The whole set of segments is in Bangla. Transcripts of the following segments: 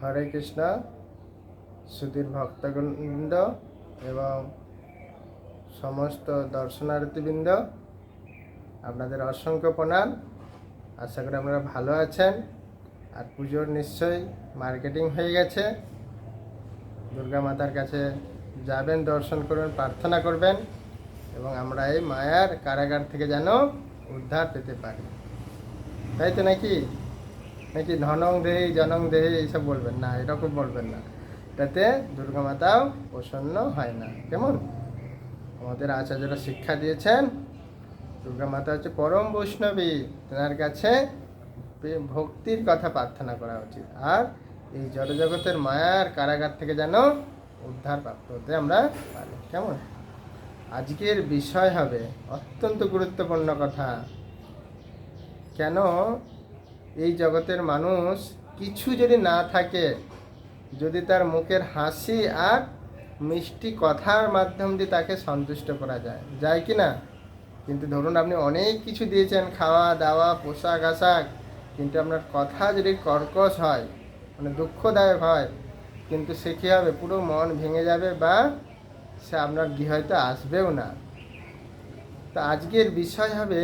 হরে কৃষ্ণ, সুধীর ভক্তবৃন্দ এবং সমস্ত দর্শনার্থীবৃন্দ, আপনাদের অসংখ্য প্রণাম। আশা করি আপনারা ভালো আছেন। আর পুজোর নিশ্চয়ই মার্কেটিং হয়ে গেছে। দুর্গা মাতার কাছে যাবেন, দর্শন করবেন, প্রার্থনা করবেন এবং আমরা এই মায়ার কারাগার থেকে যেন উদ্ধার পেতে পারি। তাই তো নাকি? নাকি ধনং দেহি, জনং দেহি, এইসব বলবেন না, এরকম বলবেন না। তাতে দুর্গা মাতাও প্রসন্ন হয় না। কেমন? আমাদের আচার্যরা শিক্ষা দিয়েছেন, দুর্গা মাতা হচ্ছে পরম বৈষ্ণবী, তেনার কাছে ভক্তির কথা প্রার্থনা করা উচিত। আর এই জড়জগতের মায়ার কারাগার থেকে যেন উদ্ধার প্রাপ্ত হতে আমরা পারি। কেমন? আজকের বিষয় হবে অত্যন্ত গুরুত্বপূর্ণ কথা। কেন? এই জগতের মানুষ কিছু যদি না থাকে, যদি তার মুখের হাসি আর মিষ্টি কথার মাধ্যম দিয়ে তাকে সন্তুষ্ট করা যায় যায় কি না? কিন্তু ধরুন আপনি অনেক কিছু দিয়েছেন, খাওয়া, দাওয়া, পোশাক, আশাক, কিন্তু আপনার কথা যদি কর্কশ হয় মানে দুঃখদায়ক হয়, কিন্তু সে কী হবে? পুরো মন ভেঙে যাবে বা সে আপনার গৃহতে আসবেও না। তো আজকের বিষয় হবে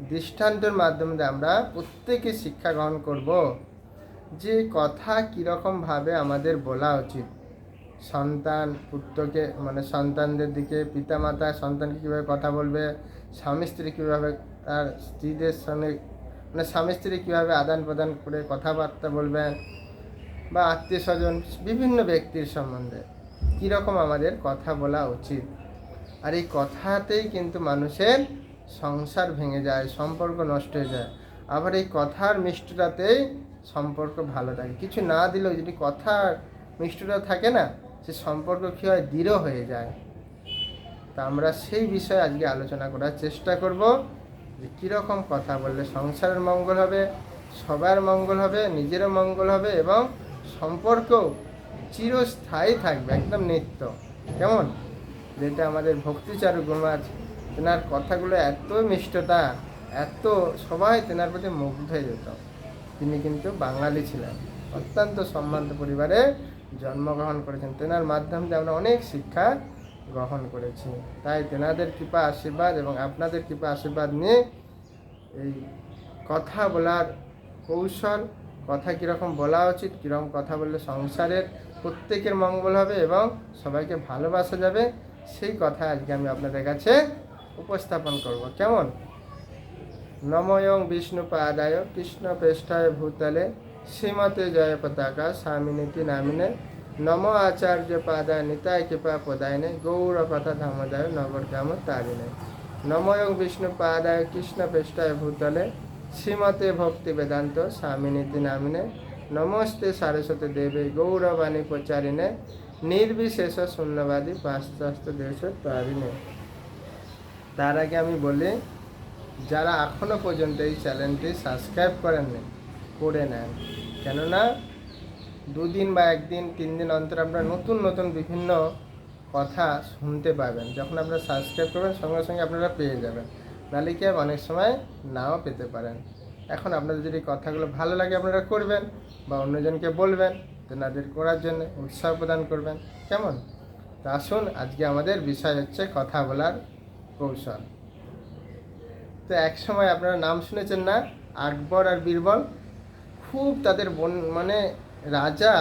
দৃষ্টান্তের মাধ্যমে আমরা প্রত্যেকে শিক্ষা গ্রহণ করব যে কথা কীরকমভাবে আমাদের বলা উচিত। সন্তান পুত্রকে মানে সন্তানদের দিকে পিতা পিতামাতা সন্তানকে কীভাবে কথা বলবে, স্বামী স্ত্রী কীভাবে তার স্ত্রীদের সঙ্গে মানে স্বামী স্ত্রী কীভাবে আদান প্রদান করে কথাবার্তা বলবেন বা আত্মীয় স্বজন, বিভিন্ন ব্যক্তির সম্বন্ধে কীরকম আমাদের কথা বলা উচিত। আর এই কথাতেই কিন্তু মানুষের সংসার ভেঙে যায়, সম্পর্ক নষ্ট হয়ে যায়। আবার এই কথার মিষ্টতাতেই সম্পর্ক ভালো থাকে। কিছু না দিলেও যদি কথার মিষ্টতা থাকে না, সে সম্পর্ক কী হয়? দৃঢ় হয়ে যায়। তা আমরা সেই বিষয়ে আজকে আলোচনা করার চেষ্টা করব যে কীরকম কথা বললে সংসারের মঙ্গল হবে, সবার মঙ্গল হবে, নিজেরও মঙ্গল হবে এবং সম্পর্ক চিরস্থায়ী থাকবে, একদম নিত্য। কেমন? যেটা আমাদের ভক্তিচারু গুমাজ তেনার কথাগুলো এত মিষ্টতা, এত সবাই তেনার প্রতি মুগ্ধ হয়ে যেত। তিনি কিন্তু বাঙালি ছিলেন। অত্যন্ত সম্ভ্রান্ত পরিবারে জন্মগ্রহণ করেছেন। তেনার মাধ্যম দিয়ে আমরা অনেক শিক্ষা গ্রহণ করেছি। তাই তেনাদের কৃপা, আশীর্বাদ এবং আপনাদের কৃপা, আশীর্বাদ নিয়ে এই কথা বলার কৌশল, কথা কীরকম বলা উচিত, কীরকম কথা বললে সংসারের প্রত্যেকের মঙ্গল হবে এবং সবাইকে ভালোবাসা যাবে, সেই কথা আজকে আমি আপনাদের কাছে উপস্থাপন করব। কেমন? নময়ং বিষ্ণু পাদায় কৃষ্ণ পৃষ্ঠায় ভূতলে শ্রীমতে জয় পতাকা স্বামিনীতি নামিনে নম আচার্য পাদা নিতায় কৃপা পদায়নে গৌর কথা ধামদায় নগর কাম তারিণে। নময়ং বিষ্ণু পাদায় কৃষ্ণ পৃষ্ঠায় ভূতলে শ্রীমতে ভক্তি বেদান্ত স্বামিনীতি নামিনে নমস্তে সারস্বতী দেবে গৌরবাণী প্রচারিণে নির্বিশেষ শূন্যবাদী পাশ্চাত্য দেশ তারিণে। তার আগে আমি বলি, যারা এখনও পর্যন্ত এই চ্যানেলটি সাবস্ক্রাইব করেননি, করে নেন। কেননা, দুদিন বা একদিন, তিন দিন অন্তর আপনারা নতুন নতুন বিভিন্ন কথা শুনতে পাবেন। যখন আপনারা সাবস্ক্রাইব করবেন, সঙ্গে সঙ্গে আপনারা পেয়ে যাবেন। নাহলে কি অনেক সময় নাও পেতে পারেন। এখন আপনাদের যদি কথাগুলো ভালো লাগে, আপনারা করবেন বা অন্যজনকে বলবেন তেনাদের করার জন্য উৎসাহ প্রদান করবেন। কেমন? তা আসুন, আজকে আমাদের বিষয় হচ্ছে কথা বলার কৌশল তো এক সময় আপনারা নাম শুনেছেন না? আকবর আর বীরবল? খুব তাদের বন মানে রাজা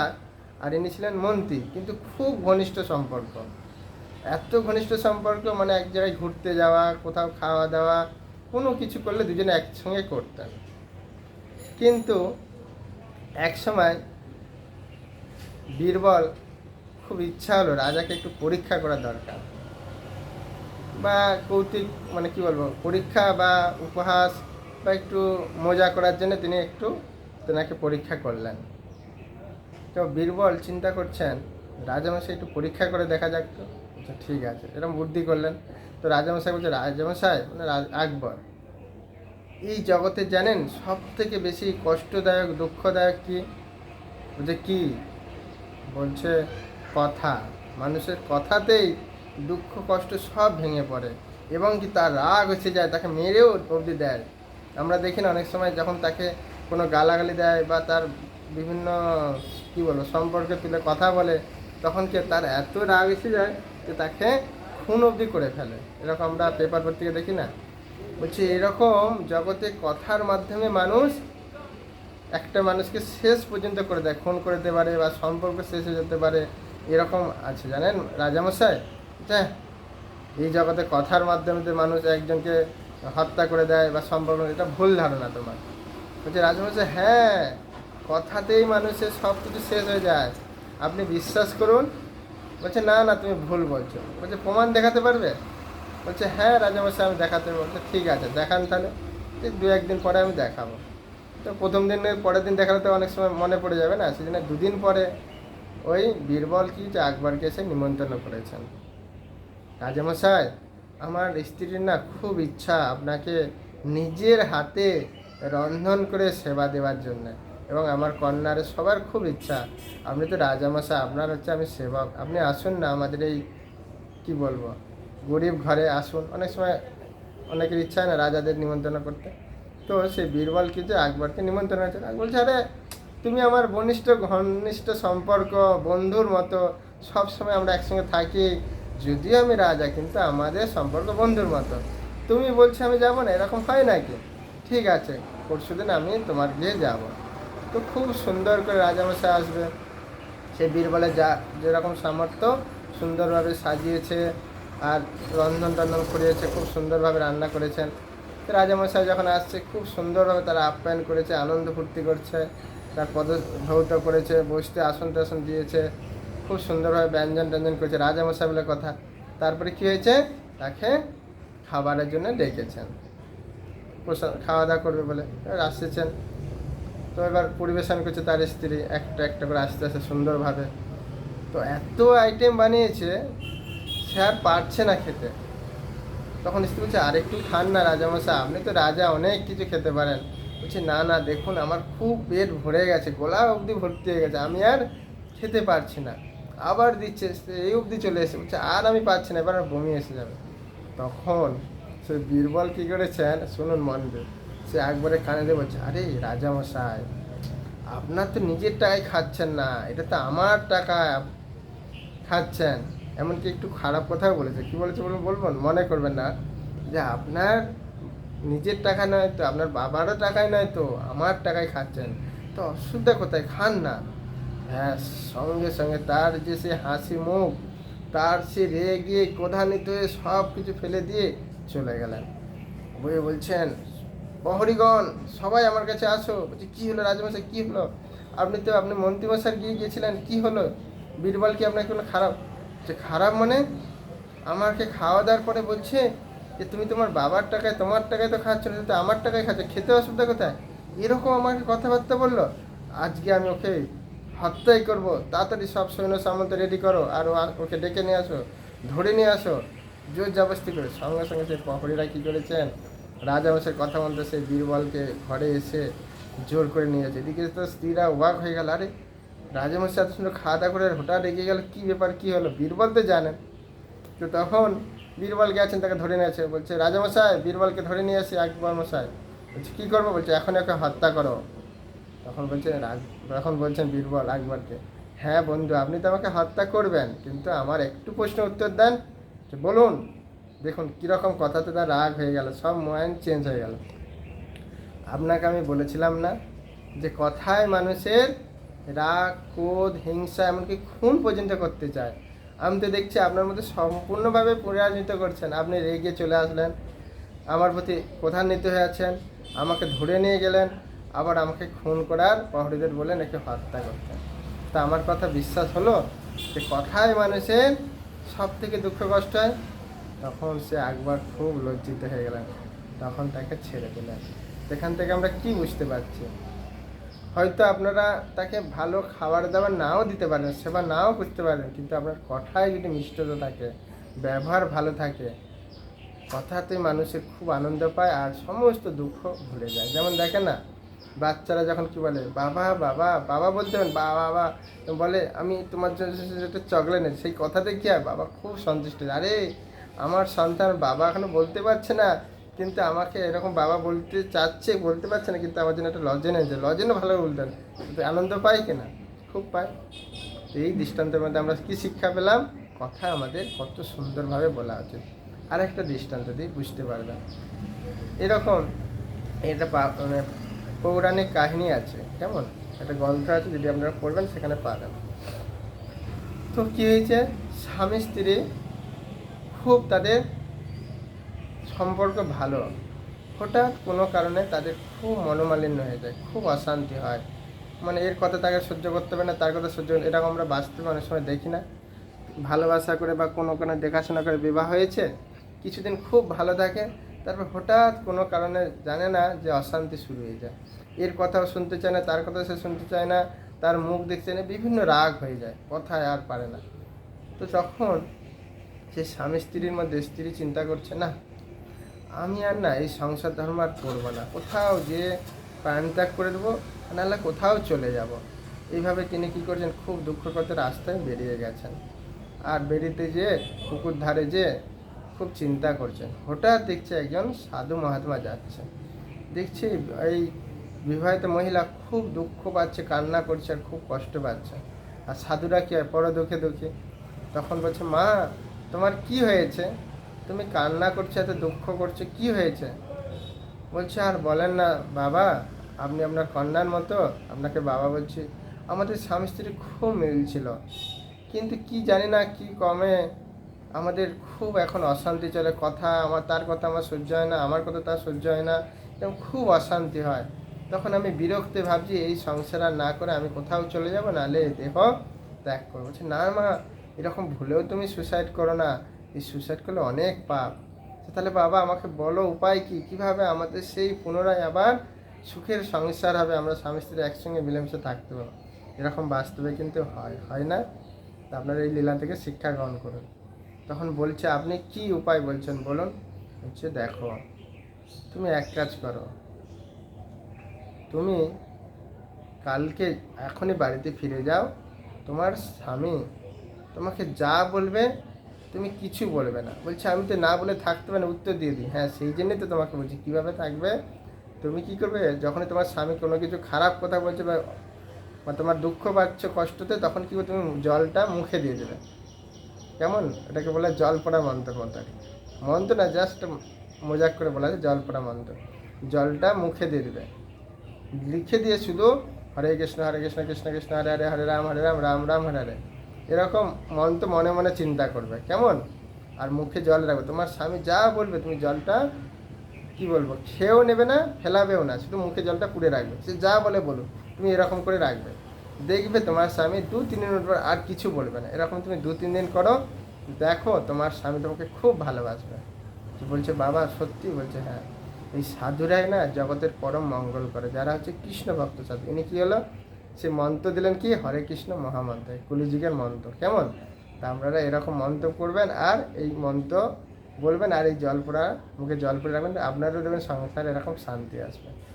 আর ইনি ছিলেন মন্ত্রী, কিন্তু খুব ঘনিষ্ঠ সম্পর্ক। এত ঘনিষ্ঠ সম্পর্ক মানে এক জায়গায় ঘুরতে যাওয়া, কোথাও খাওয়া দাওয়া, কোনো কিছু করলে দুজনে একসঙ্গে করতেন। কিন্তু এক সময় বীরবল খুব ইচ্ছা হলো রাজাকে একটু পরীক্ষা করা দরকার। বা কৌতুক মানে কি বলব, পরীক্ষা বা উপহাস বা একটু মজা করার জন্য তিনি একটু তেনাকে পরীক্ষা করলেন। তো বীরবল চিন্তা করছেন, রাজামশাই একটু পরীক্ষা করে দেখা যাক তো। আচ্ছা ঠিক আছে। এরকম বুদ্ধি করলেন। তো রাজামশাই বলছে, রাজামশাই মানে আকবর, এই জগতে জানেন সব থেকে বেশি কষ্টদায়ক, দুঃখদায়ক কি? বলছে কি? বলছে, কথা। মানুষের কথাতেই দুঃখ, কষ্ট সব ভেঙে পড়ে এবং কি তার রাগ এসে যায়, তাকে মেরেও অবধি দেয়। আমরা দেখি না, অনেক সময় যখন তাকে কোনো গালাগালি দেয় বা তার বিভিন্ন, কি বলব সম্পর্কে তুলে কথা বলে, তখন কি তার এত রাগ এসে যায় যে তাকে খুন অবধি করে ফেলে। এরকম আমরা পেপার পত্রিকা দেখি না? বলছি, এরকম জগতে কথার মাধ্যমে মানুষ একটা মানুষকে শেষ পর্যন্ত করে দেয়, খুন করে দিতে পারে বা সম্পর্ক শেষ হয়ে যেতে পারে, এরকম আছে। জানেন রাজামশাই? হ্যাঁ এই জগতে কথার মাধ্যমে যে মানুষ একজনকে হত্যা করে দেয় বা সম্পর্ক এটা ভুল ধারণা তোমার। বলছে রাজামশাই হ্যাঁ কথাতেই মানুষের সব কিছু শেষ হয়ে যায়। আপনি বিশ্বাস করুন। বলছে, না না, তুমি ভুল বলছো। বলছে, প্রমাণ দেখাতে পারবে? বলছে হ্যাঁ রাজামশাই আমি দেখাতে বলছে, ঠিক আছে, দেখান তাহলে। দু একদিন পরে আমি দেখাবো। তো প্রথম দিনের পরের দিন দেখালে তো অনেক সময় মনে পড়ে যাবে না? সেজন্য দুদিন পরে ওই বীরবল কি যে আকবরকে এসে নিমন্ত্রণ করেছেন। রাজামশাই, আমার স্ত্রীর না খুব ইচ্ছা আপনাকে নিজের হাতে রন্ধন করে সেবা দেওয়ার জন্য এবং আমার কন্যার সবার খুব ইচ্ছা। আপনি তো রাজামশাই, আপনার হচ্ছে আমি সেবক। আপনি আসুন না আমাদের এই, কি বলব, গরিব ঘরে আসুন। অনেক সময় অনেকের ইচ্ছা হয় না রাজাদের নিমন্ত্রণ করতে। তো সেই বীরবল কি যে আকবরকে নিমন্ত্রণ আছে আকবর বলছে, আরে, তুমি আমার ঘনিষ্ঠ ঘনিষ্ঠ সম্পর্ক, বন্ধুর মতো সব সময় আমরা একসঙ্গে থাকি। যদিও আমি রাজা, কিন্তু আমাদের সম্পর্ক বন্ধুর মতো। তুমি বলছো আমি যাব না, এরকম হয় নাকি? ঠিক আছে, পরশুদিন আমি তোমার গিয়ে যাব। তো খুব সুন্দর করে রাজামশাই আসবে। সে বীরবলে যা, যেরকম সামর্থ্য, সুন্দরভাবে সাজিয়েছে আর রন্ধন টন্ধন করিয়েছে, খুব সুন্দরভাবে রান্না করেছেন রাজামশাই যখন আসছে, খুব সুন্দরভাবে তারা আপ্যায়ন করেছে, আনন্দ ফুর্তি করছে, তার পদ ভৌত করেছে, বসতে আসন টাসন দিয়েছে। খুব সুন্দরভাবে ব্যঞ্জন ট্যাঞ্জন করেছে রাজামশাই বলে কথা। তারপরে কি হয়েছে? তাকে খাবারের জন্য ডেকেছেন। খাওয়া দাওয়া করবে বলে এবার আসছেন। তো এবার পরিবেশন করছে তার স্ত্রী, একটা একটা করে আস্তে আস্তে সুন্দরভাবে। তো এত আইটেম বানিয়েছে, সে আর পারছে না খেতে। তখন স্ত্রী বলছে আরেকটু খান না রাজামশাই আপনি তো রাজা, অনেক কিছু খেতে পারেন। বলছে, না না, দেখুন, আমার খুব পেট ভরে গেছে, গোলা অবধি ভর্তি হয়ে গেছে, আমি আর খেতে পারছি না। আবার দিচ্ছে, এই অবধি চলে এসে বলছে, আর আমি পাচ্ছি না, এবার বমি এসে যাবে। তখন সে বীরবল কী করেছেন, শুনুন মন দিয়ে সে একবারে কানে দিয়ে বলছে, আরে রাজামশাই আপনার তো নিজের টাকায় খাচ্ছেন না, এটা তো আমার টাকা, খাচ্ছেন। এমনকি একটু খারাপ কথাও বলেছে। কি বলেছে বলুন, বলবেন? মনে করবেন না। যে আপনার নিজের টাকা নয় তো, আপনার বাবারও টাকায় নয় তো, আমার টাকায় খাচ্ছেন। তো অসুবিধা কোথায়? খান না। হ্যাঁ সঙ্গে সঙ্গে তার যে সে হাসি মুখ, তার সে রেগে ক্রোধান্বিত হয়ে সব কিছু ফেলে দিয়ে চলে গেলেন। বইয়ে বলছেন, প্রহরীগণ, সবাই আমার কাছে আসো। বলছি, কী হলো রাজমশাই? কী হলো? আপনি তো, আপনি মন্ত্রীমশাই গিয়ে গিয়েছিলেন, কী হলো? বীরবল কি আপনাকে কোনো খারাপ? যে খারাপ মানে? আমাকে খাওয়া দাওয়ার পরে বলছে যে, তুমি তোমার বাবার টাকায়, তোমার টাকায় তো খাচ্ছ না তো আমার টাকায় খাচ্ছ, খেতে অসুবিধা কোথায়? এরকম আমাকে কথাবার্তা বলল। আজকে আমি ওকে হত্যাই করব। তাড়াতাড়ি সব সৈন্য সামন্ত রেডি করো আর ওকে ডেকে নিয়ে আসো। ধরে নিয়ে আসো। জোর জবস্তি করে। সঙ্গে সঙ্গে সেই প্রহরীরা কী করেছেন? রাজামশের কথা বলতে সেই বীরবলকে ঘরে এসে জোর করে নিয়ে যাচ্ছে এদিকে তো স্ত্রীরা অবাক হয়ে গেল। আরে, রাজামশাই এত সুন্দর খাওয়া দাওয়া করে হঠাৎ রেগে গেল। কী ব্যাপার, কী হলো? বীরবল তো জানেন তো তখন বীরবল গেছেন, তাকে ধরে নিয়েছে বলছে, রাজামশাই, বীরবলকে ধরে নিয়ে আসি, আকবর মশাই। বলছে, কী করব? বলছে এখন ওকে হত্যা করো। তখন বলছে, রাজ- তখন বলছেন বীরবল আকবরকে হ্যাঁ বন্ধু, আপনি তো আমাকে হত্যা করবেন, কিন্তু আমার একটু প্রশ্ন উত্তর দেন। যে, বলুন, দেখুন, কীরকম কথাতে তার রাগ হয়ে গেল, সব মাইন্ড চেঞ্জ হয়ে গেল। আপনাকে আমি বলেছিলাম না যে, কথায় মানুষের রাগ, ক্রোধ, হিংসা, এমনকি খুন পর্যন্ত করতে চায়। আমি তো দেখছি আপনার মধ্যে সম্পূর্ণভাবে পরাজিত করছেন। আপনি রেগে চলে আসলেন, আমার প্রতি প্রধান্বিত হয়ে আছেন, আমাকে ধরে নিয়ে গেলেন আবার আমাকে খুন করার প্রহরীদের বলেন একে হত্যা করতেন তা আমার কথা বিশ্বাস হলো যে কথায় মানুষের সব থেকে দুঃখ কষ্ট হয়, তখন সে একবার খুব লজ্জিত হয়ে গেলেন। তখন তাকে ছেড়ে দিলেন। সেখান থেকে আমরা কি বুঝতে পারছি? হয়তো আপনারা তাকে ভালো খাবার দাবার নাও দিতে পারেন, সেবা নাও করতে পারেন, কিন্তু আপনার কথায় যদি মিষ্টতা থাকে, ব্যবহার ভালো থাকে কথাতে মানুষের খুব আনন্দ পায় আর সমস্ত দুঃখ ভুলে যায়। যেমন দেখে না বাচ্চারা যখন কি বলে, বাবা বাবা বাবা বলতে পারেন বাবা বাবা। বলে, আমি তোমার জন্য একটা চকলেট নেই সেই কথাতে কি আর বাবা খুব সন্তুষ্ট? আরে, আমার সন্তান বাবা এখনও বলতে পারছে না, কিন্তু আমাকে এরকম বাবা বলতে চাচ্ছে, বলতে পারছে না, কিন্তু আমার জন্য একটা লজেন আছে লজেনও ভালো বলতেন কিন্তু আনন্দ পাই কিনা খুব পাই এই দৃষ্টান্তের মধ্যে আমরা কি শিক্ষা পেলাম? কথা আমাদের কত সুন্দরভাবে বলা উচিত আর একটা দৃষ্টান্ত দিয়ে বুঝতে পারবেন। এরকম, এটা মানে পৌরাণিক কাহিনী আছে, কেমন? একটা গ্রন্থ আছে, যদি আপনারা পড়বেন, সেখানে পাবেন। তো কী হয়েছে? স্বামী, স্ত্রী খুব তাদের সম্পর্ক ভালো। হঠাৎ কোনো কারণে তাদের খুব মনোমালিন্য হয়ে যায়, খুব অশান্তি হয়। মানে এর কথা তাকে সহ্য করতে হবে না, তার কথা সহ্য এরকম আমরা বাস্তবে অনেক সময় দেখি না। ভালোবাসা করে বা কোনো কোনো দেখাশোনা করে বিবাহ হয়েছে, কিছুদিন খুব ভালো থাকে তারপর হঠাৎ কোনো কারণে জানে না যে অশান্তি শুরু হয়ে যায়। এর কথাও শুনতে চায় না, তার কথা সে শুনতে চায় না, তার মুখ দেখতে না, বিভিন্ন রাগ হয়ে যায়, কথায় আর পারে না। তো তখন সে স্বামী স্ত্রীর মধ্যে স্ত্রী চিন্তা করছে, না, আমি আর না, এই সংসার ধর্ম আর করব না। কোথাও যে প্রাণত্যাগ করে দেবো নাহলে কোথাও চলে যাব। এইভাবে তিনি কী করছেন? খুব দুঃখ করতে রাস্তায় বেরিয়ে গেছেন। আর বেরিতে যেয়ে পুকুর ধারে যেয়ে খুব চিন্তা করছেন। হঠাৎ দেখছে একজন সাধু মহাত্মা যাচ্ছে। দেখছি এই বিবাহিত মহিলা খুব দুঃখ পাচ্ছে, কান্না করছে আর খুব কষ্ট পাচ্ছে। আর সাধুরা কি পর দুঃখে দুঃখে? তখন বলছে, মা, তোমার কি হয়েছে? তুমি কান্না করছ, এত দুঃখ করছ, কি হয়েছে? বলছে, আর বলেন না, বাবা, আপনি আপনার কন্যার মতো, আপনাকে বাবা বলছি, আমাদের স্বামী স্ত্রী খুব মিল ছিল। কিন্তু কি জানি না কি কমে আমাদের খুব এখন অশান্তি চলে। কথা আমার, তার কথা আমার সহ্য হয় না, আমার কথা তার সহ্য হয় না, এবং খুব অশান্তি হয়। তখন আমি বিরক্তে ভাবছি, এই সংসার আর না করে আমি কোথাও চলে যাব? নাহলে দেহ ত্যাগ করব। বলছে, না মা, এরকম ভুলেও তুমি সুসাইড করো না। এই সুসাইড করলে অনেক পাপ। তাহলে বাবা আমাকে বলো, উপায় কি? কীভাবে আমাদের সেই পুনরায় আবার সুখের সংসার হবে? আমরা স্বামী স্ত্রী একসঙ্গে মিলেমিশে থাকতে পারব। এরকম বাস্তবে কিন্তু হয় হয় না। তা আপনারা এই লীলা থেকে শিক্ষা গ্রহণ করুন। তখন বলছে, আপনি কি উপায় বলছেন বলুন? হচ্ছে দেখো, তুমি এক কাজ করো। তুমি কালকে এখনই বাড়িতে ফিরে যাও। তোমার স্বামী তোমাকে যা বলবে, তুমি কিছু বলবে না। বলছে, আমি তো না বলে থাকতে পারি উত্তর দিয়ে দিই। হ্যাঁ সেই জন্যই তো তোমাকে বলছি, কীভাবে থাকবে? তুমি কি করবে? যখনই তোমার স্বামী কোনো কিছু খারাপ কথা বলছে বা তোমার দুঃখ পাচ্ছ কষ্টতে, তখন কি তুমি জলটা মুখে দিয়ে দেবে। কেমন? এটাকে বলে জল পড়া মন্ত্র কি। মন্ত্র না জাস্ট মজাক করে বলা যায় জল পড়া মন্ত্র। জলটা মুখে দিয়ে দেবে। লিখে দিয়ে শুধু হরে কৃষ্ণ হরে কৃষ্ণ কৃষ্ণ কৃষ্ণ, হরে হরে হরে রাম হরে রাম রাম রাম, হরে হরে। এরকম মন্ত্র মনে মনে চিন্তা করবে। কেমন? আর মুখে জল রাখবে। তোমার স্বামী যা বলবে, তুমি জলটা কি বলব? খেয়েও নেবে না, ফেলাবেও না। শুধু মুখে জলটা পুড়ে রাখবে। সে যা বলে বলুক, তুমি এরকম করে রাখবে। দেখবে তোমার স্বামী দু, তিন দিন পর আর কিছু বলবে না। এরকম তুমি দু, তিন দিন করো, দেখো তোমার স্বামী তোমাকে খুব ভালোবাসবে। বলছে, বাবা, সত্যি? বলছে হ্যাঁ। এই সাধুরাই না জগতের পরম মঙ্গল করে। যারা হচ্ছে কৃষ্ণ ভক্ত সাধু। ইনি কী হলো? সে মন্ত্র দিলেন কি? হরে কৃষ্ণ মহামন্ত্র। কলিযুগের মন্ত্র। কেমন? তা আপনারা এরকম মন্ত্র করবেন আর এই মন্ত্র বলবেন আর এই জল পোড়া, মুখে জল পড়ে রাখবেন, আপনারও দেখবেন সংসারে এরকম শান্তি আসবে।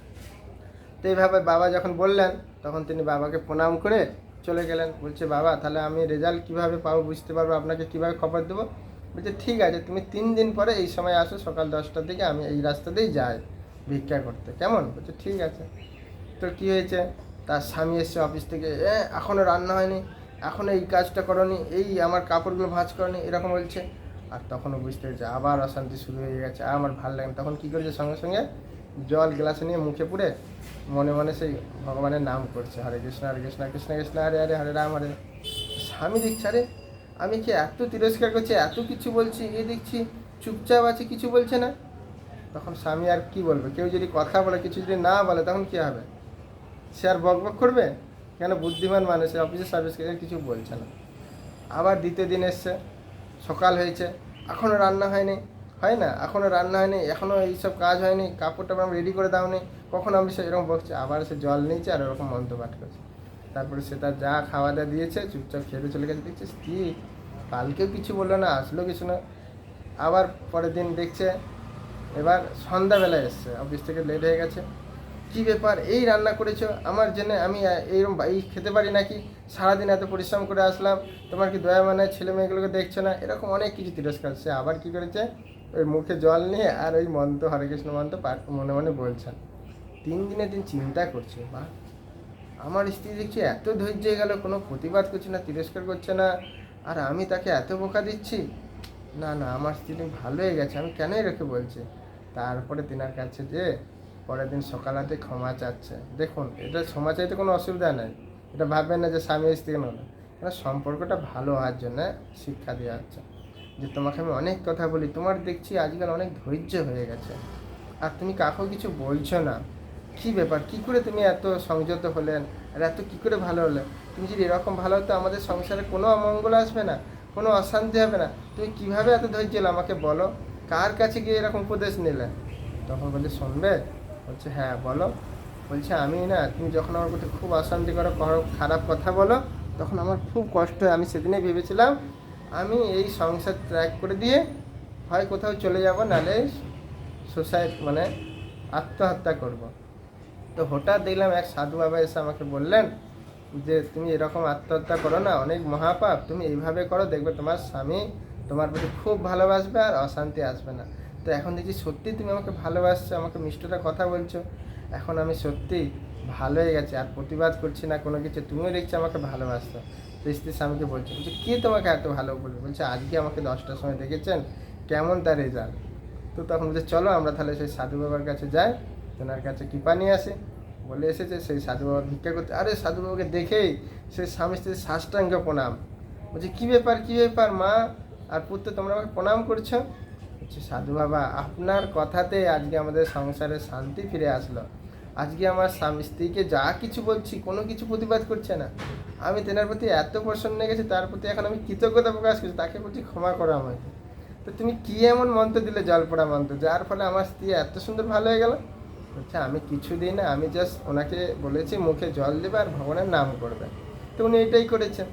তো এইভাবে বাবা যখন বললেন, তখন তিনি বাবাকে প্রণাম করে চলে গেলেন। বলছে, বাবা, তাহলে আমি রেজাল্ট কীভাবে পাবো বুঝতে পারব? আপনাকে কীভাবে খবর দেবো? বলছে, ঠিক আছে, তুমি তিন দিন পরে এই সময় আসো, সকাল দশটার দিকে আমি এই রাস্তাতেই যাই ভিক্ষা করতে। কেমন? বলছে, ঠিক আছে। তো কী হয়েছে? তার স্বামী এসছে অফিস থেকে, এ এখনও রান্না হয়নি এখনও এই কাজটা করনি, এই আমার কাপড়গুলো ভাঁজ করনি, এরকম বলছে। আর তখনও বুঝতে পেরেছে, আবার অশান্তি শুরু হয়ে গেছে। আমার ভালো লাগে। তখন কী করেছে সঙ্গে সঙ্গে জল গ্লাসে নিয়ে মুখে পুড়ে মনে মনে সেই ভগবানের নাম করছে, হরে কৃষ্ণ হরে কৃষ্ণ কৃষ্ণ কৃষ্ণ, হরে হরে হরে রাম, হরে স্বামী দেখছে, আরে আমি কি এত তিরস্কার করছি, এত কিছু বলছি, এ দেখছি, চুপচাপ আছে, কিছু বলছে না। তখন স্বামী আর কি বলবে? কেউ যদি কথা বলে, কিছু যদি না বলে, তখন কি হবে? সে আর বক বক করবে? কেন বুদ্ধিমান মানুষ, অফিসের সার্ভিস কিছু বলছে না। আবার দ্বিতীয় দিন এসছে, সকাল হয়েছে এখনও রান্না হয়নি। হয় না এখনও রান্না হয়নি এখনও এইসব কাজ হয়নি, কাপড়টা আমি রেডি করে দাওনি, কখন আমি সে এরকম বকছে, আবার সে জল নিয়েছে আর ওরকম মন্ত্র পাঠ করছে। তারপরে সে তার যা খাওয়া দাওয়া দিয়েছে, চুপচাপ খেতে চলে গেছে দেখছে কি? কালকেও কিছু বলল না, আসলো কিছু না। আবার পরের দিন দেখছে, এবার সন্ধ্যাবেলায় এসছে, অফিস থেকে লেট হয়ে গেছে। কি ব্যাপার, এই রান্না করেছ, আমার জন্য আমি এইরকম এই খেতে পারি নাকি? সারাদিন এত পরিশ্রম করে আসলাম, তোমার কি দয়া মানে ছেলে মেয়েগুলোকে দেখছ না? এরকম অনেক কিছু তিরস্কার। সে আবার কি করেছে? ওই মুখে জল নিয়ে আর ওই মন্ত্র হরে কৃষ্ণ মন্ত্র মনে মনে বলছেন তিন দিনে দিন চিন্তা করছে বা আমার স্ত্রী দেখছি এত ধৈর্য গেল, কোনো প্রতিবাদ করছে না, তিরস্কার করছে না। আর আমি তাকে এত বোকা দিচ্ছি? না না, আমার স্ত্রী ভালো হয়ে গেছে, আমি কেনই রেখে বলছি? তারপরে তিনার কাছে যে পরের দিন সকালাতে ক্ষমা চাচ্ছে। দেখুন, এটা ক্ষমা চাইতে কোনো অসুবিধা নেই। এটা ভাববেন না যে স্বামী স্ত্রী নয় এটা সম্পর্কটা ভালো হওয়ার জন্য শিক্ষা দেওয়া হচ্ছে। যে তোমাকে আমি অনেক কথা বলি, তোমার দেখছি আজকাল অনেক ধৈর্য হয়ে গেছে। আর তুমি কাকেও কিছু বলছো না। কি ব্যাপার? কি করে তুমি এত সংযত হলেন আর এত কি করে ভালো হলে? তুমি যদি এরকম ভালো হতো, আমাদের সংসারে কোনো অমঙ্গল আসবে না? কোনো অশান্তি হবে না? তুমি কীভাবে এত ধৈর্য আমাকে বলো? কার কাছে গিয়ে এরকম উপদেশ নিলে? তখন বলছে শুনবে বলছে হ্যাঁ বলো। বলছে, আমি না, তুমি যখন আমার প্রতি খুব অশান্তি করো খারাপ কথা বলো, তখন আমার খুব কষ্ট হয়। আমি সেদিনে ভেবেছিলাম, আমি এই সংসার ত্যাগ করে দিয়ে হয় কোথাও চলে যাব, নাহলে সুসাইড মানে আত্মহত্যা করব। তো হঠাৎ দেখলাম এক সাধু বাবা এসে আমাকে বললেন যে, তুমি এরকম আত্মহত্যা করো না, অনেক মহাপাপ, তুমি এইভাবে করো, দেখবে তোমার স্বামী তোমার প্রতি খুব ভালোবাসবে আর অশান্তি আসবে না। তো এখন দেখছি সত্যি তুমি আমাকে ভালোবাসছো, আমাকে মিষ্টটা কথা বলছো। এখন আমি সত্যি ভালো হয়ে গেছি, আর প্রতিবাদ করছি না, কোনো কিছু। তুমিও দেখছি আমাকে ভালোবাসছো তো স্ত্রী স্বামীকে বলছে বলছে, কে তোমাকে এত ভালো বলবে? বলছে, আজকে আমাকে দশটার সময় দেখেছেন, কেমন তার রেজাল্ট তো তখন বলছে, চলো আমরা তাহলে সেই সাধু বাবার কাছে যাই, তেনার কাছে কৃপা নিয়ে আসে। বলে এসেছে, সেই সাধু বাবা ভিক্ষা করতে, আরে সাধু বাবাকে দেখেই সেই স্বামী স্ত্রীর সাষ্টাঙ্গ প্রণাম। বলছে, কী ব্যাপার কী ব্যাপার মা? আর পুত্র, তোমরা আমাকে প্রণাম করছ? সাধু বাবা, আপনার কথাতে আজকে আমাদের সংসারে শান্তি ফিরে আসলো। আজকে আমার স্বামী স্ত্রীকে যা কিছু বলছি, কোনো কিছু প্রতিবাদ করছে না। আমি তেনার প্রতি এত প্রসন্ন গেছি, তার প্রতি এখন আমি কৃতজ্ঞতা প্রকাশ করছি, তাকে বলছি ক্ষমা করো আমাকে। তো তুমি কি এমন মন্ত্র দিলে জল পড়া মন্ত্র, যার ফলে আমার স্ত্রী এত সুন্দর ভালো হয়ে গেল? বলছে, আমি কিছু দিই না, আমি জাস্ট ওনাকে বলেছি, মুখে জল দেবে আর ভগবানের নাম করবে। তো উনি এটাই করেছেন।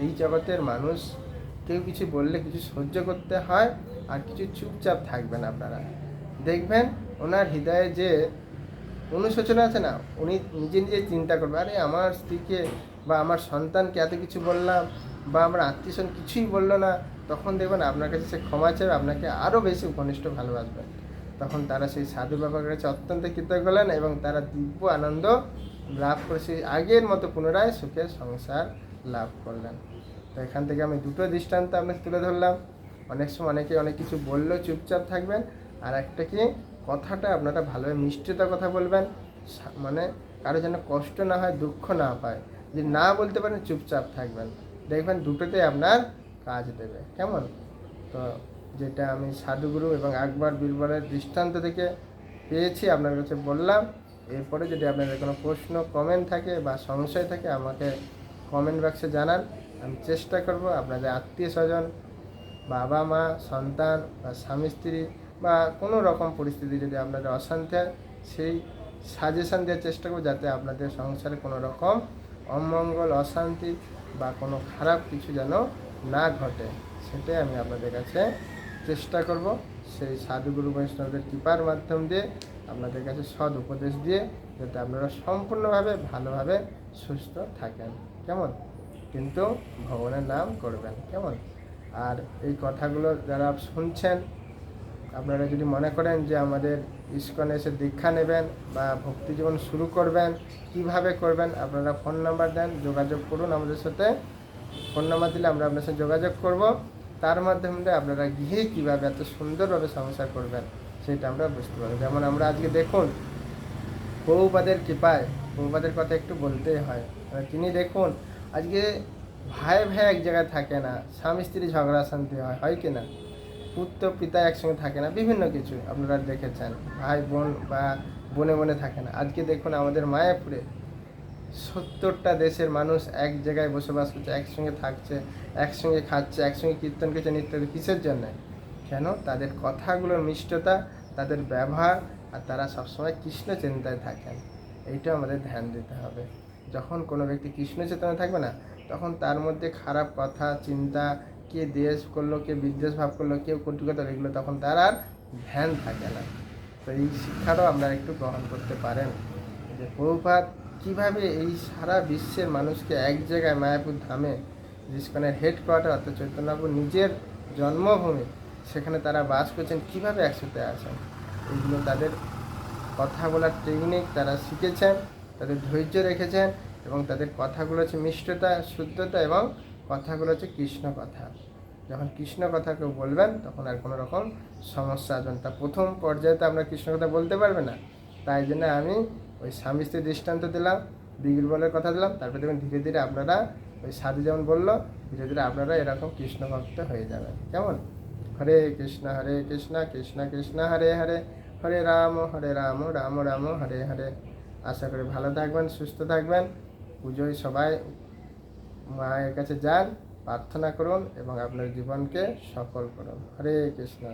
এই জগতের মানুষ কেউ কিছু বললে, কিছু সহ্য করতে হয় আর কিছু চুপচাপ থাকবেন আপনারা। দেখবেন ওনার হৃদয়ে যে অনুশোচনা আছে না, উনি নিজে নিজে চিন্তা করবে আরে, আমার স্ত্রীকে বা আমার সন্তানকে এত কিছু বললাম বা আমার আত্মীয়স্বজন কিছুই বলল না। তখন দেখবেন আপনার কাছে সে ক্ষমা চাইবে আপনাকে আরও বেশি ঘনিষ্ঠ ভালোবাসবেন। তখন তারা সেই সাধু বাবার কাছে অত্যন্ত কৃতজ্ঞ হলেন এবং তারা দিব্য আনন্দ লাভ করে সেই আগের মতো পুনরায় সুখের সংসার লাভ করলেন। তো এখান থেকে আমি দুটো দৃষ্টান্ত আপনাকে তুলে ধরলাম। অনেক সময় অনেকে অনেক কিছু বললেও চুপচাপ থাকবেন। আর একটা কি কথাটা আপনারা ভালোভাবে মিষ্টিতা কথা বলবেন। মানে কারও যেন কষ্ট না হয়, দুঃখ না পায়। যদি না বলতে পারেন, চুপচাপ থাকবেন। দেখবেন দুটোতেই আপনার কাজ দেবে। কেমন? তো যেটা আমি সাধুগুরু এবং আকবর বীরবলের দৃষ্টান্ত থেকে পেয়েছি, আপনার কাছে বললাম। এরপরে যদি আপনাদের কোনো প্রশ্ন কমেন্ট থাকে বা সংশয় থাকে, আমাকে কমেন্ট বক্সে জানান। আমি চেষ্টা করব আপনাদের আত্মীয় স্বজন বাবা মা, সন্তান বা স্বামী স্ত্রী বা কোনো রকম পরিস্থিতি যদি আপনাদের অশান্তি হয়, সেই সাজেশান দেওয়ার চেষ্টা করব যাতে আপনাদের সংসারে কোনো রকম অমঙ্গল, অশান্তি বা কোনো খারাপ কিছু যেন না ঘটে। সেটাই আমি আপনাদের কাছে চেষ্টা করব। সেই সাধুগুরু বৈষ্ণবদের কৃপার মাধ্যম দিয়ে আপনাদের কাছে সৎ উপদেশ দিয়ে যাতে আপনারা সম্পূর্ণভাবে, ভালোভাবে সুস্থ থাকেন। কেমন? কিন্তু ভগবানের নাম করবেন। কেমন? আর এই কথাগুলো যারা শুনছেন, আপনারা যদি মনে করেন যে আমাদের ইস্কনে এসে দীক্ষা নেবেন বা ভক্তি জীবন শুরু করবেন, কীভাবে করবেন, আপনারা ফোন নাম্বার দেন, যোগাযোগ করুন আমাদের সাথে। ফোন নাম্বার দিলে আমরা আপনার সাথে যোগাযোগ করব। তার মাধ্যমে আপনারা গিয়ে কীভাবে এত সুন্দরভাবে সংসার করবেন, সেটা আমরা বুঝতে পারব। যেমন আমরা আজকে দেখুন বহুপাদের কৃপায় বহুপাদের কথা একটু বলতেই হয়। তিনি দেখুন, আজকে ভাই ভাই এক জায়গায় থাকে না, স্বামী স্ত্রী ঝগড়া শান্তি হয় হয় কি না? পুত্র, পিতা একসঙ্গে থাকে না, বিভিন্ন কিছু আপনারা দেখেছেন। ভাই, বোন বা বনে বনে থাকে না। আজকে দেখুন আমাদের মায়াপুরে সত্তরটা দেশের মানুষ এক জায়গায় বসবাস করছে, একসঙ্গে থাকছে, একসঙ্গে খাচ্ছে, একসঙ্গে কীর্তন করছে, নৃত্য কিসের জন্য? কেন? তাদের কথাগুলোর মিষ্টতা, তাদের ব্যবহার, আর তারা সবসময় কৃষ্ণ চিন্তায় থাকেন। এইটা আমাদের ধ্যান দিতে হবে। যখন কোনো ব্যক্তি কৃষ্ণ চেতনা থাকবে না তখন তার মধ্যে খারাপ কথা, চিন্তা, কে দেশ করল, কে বিদ্বেষ ভাব করল কেউ কটুকতা এগুলো তখন তার আর ধ্যান থাকে না। তো এই শিক্ষাটাও আপনারা একটু গ্রহণ করতে পারেন। যে প্রভুপাত কীভাবে এই সারা বিশ্বের মানুষকে এক জায়গায় মায়াপুর ধামে ইস্কনের হেডকোয়ার্টার অর্থাৎ চৈতন্যবাবু নিজের জন্মভূমি, সেখানে তারা বাস করছেন, কীভাবে একসাথে আছেন? এইগুলো তাদের কথা বলার টেকনিক তারা শিখেছেন, তাদের ধৈর্য রেখেছেন এবং তাদের কথাগুলো হচ্ছে মিষ্টতা, শুদ্ধতা এবং কথাগুলো হচ্ছে কৃষ্ণ কথা। যখন কৃষ্ণ কথা কেউ বলবেন, তখন আর কোনো রকম সমস্যা আসবে না। তা প্রথম পর্যায়ে তো আমরা কৃষ্ণ কথা বলতে পারবে না। তাই জন্য আমি ওই স্বামী স্ত্রী দৃষ্টান্ত দিলাম বীরবলের কথা দিলাম, তারপরে দেখবেন ধীরে ধীরে আপনারা ওই সাধু যেমন বলল, ধীরে ধীরে আপনারা এরকম কৃষ্ণ ভক্ত হয়ে যাবেন। কেমন? হরে কৃষ্ণ হরে কৃষ্ণ কৃষ্ণ কৃষ্ণ, হরে হরে হরে রাম হরে রাম রাম রাম, হরে হরে। আশা করি ভালো থাকবেন, সুস্থ থাকবেন। পুজোয় সবাই মায়ের কাছে যান প্রার্থনা করুন এবং আপনার জীবনকে সফল করুন। হরে কৃষ্ণ।